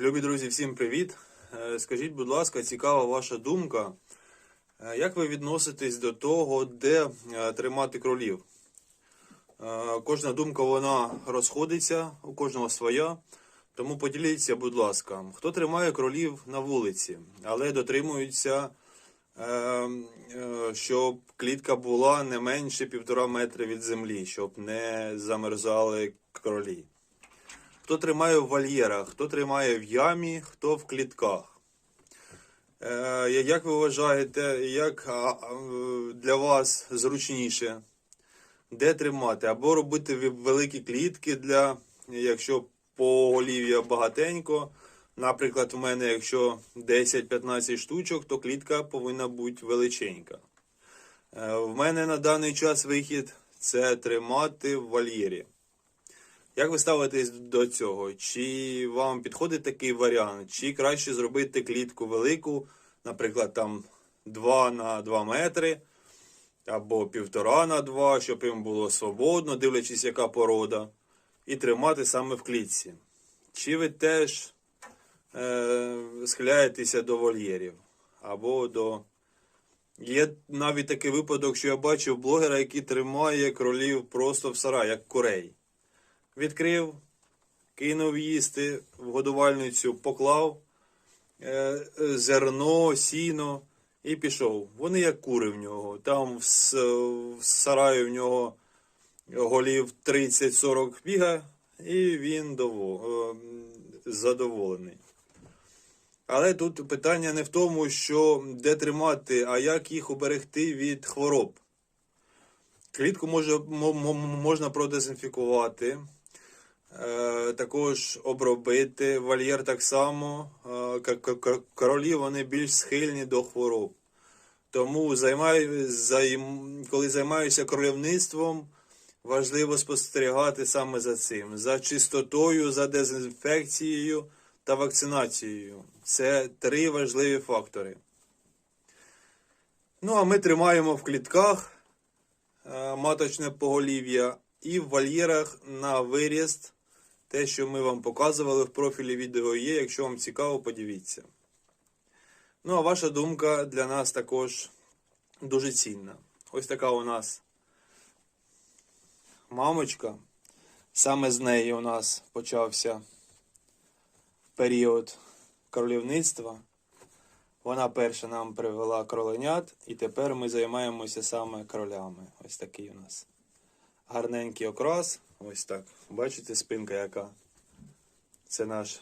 Любі друзі, всім привіт! Е, Скажіть, будь ласка, цікава ваша думка. Е, Як ви відноситесь до того, де е, тримати кролів? Кожна думка вона розходиться, у кожного своя. Тому поділіться, будь ласка, хто тримає кролів на вулиці, але дотримуються, е, щоб клітка була не менше півтора метра від землі, щоб не замерзали кролі. Хто тримає в вольєрах, хто тримає в ямі, хто в клітках. Е, як ви вважаєте, як для вас зручніше? Де тримати? Або робити великі клітки для, якщо поголів'я багатенько. Наприклад, в мене, якщо 10-15 штучок, то клітка повинна бути величенька. Е, В мене на даний час вихід це тримати в вольєрі. Як ви ставитесь до цього? Чи вам підходить такий варіант? Чи краще зробити клітку велику, наприклад, там 2 на 2 метри, або 1,5 на 2, щоб їм було свободно, дивлячись, яка порода, і тримати саме в клітці? Чи ви теж е, схиляєтеся до вольєрів? Або до. Є навіть такий випадок, що я бачив блогера, який тримає кролів просто в сарай, як курей відкрив, кинув їсти в годувальницю, поклав е, зерно, сіно і пішов. Вони як кури в нього. Там в, сараї в нього голів 30-40 біга, і він е, задоволений. Але тут питання не в тому, що де тримати, а як їх уберегти від хвороб. Клітку може, мо- мо- можна продезінфікувати, також обробити. Вольєр так само. Е, к- к- к- Королі вони більш схильні до хвороб. Тому займаю, займ, коли займаюся кролівництвом, важливо спостерігати саме за цим: за чистотою, за дезінфекцією та вакцинацією. Це три важливі фактори. Ну, а ми тримаємо в клітках е, маточне поголів'я і в вольєрах на виріст. Те, що ми вам показували в профілі відео є. Якщо вам цікаво, подивіться. Ну, а ваша думка для нас також дуже цінна. Ось така у нас мамочка. Саме з неї у нас почався період королівництва. Вона перша нам привела кроленят, і тепер ми займаємося саме кролями. Ось такий у нас гарненький окрас. Ось так. Бачите, спинка яка? Це наш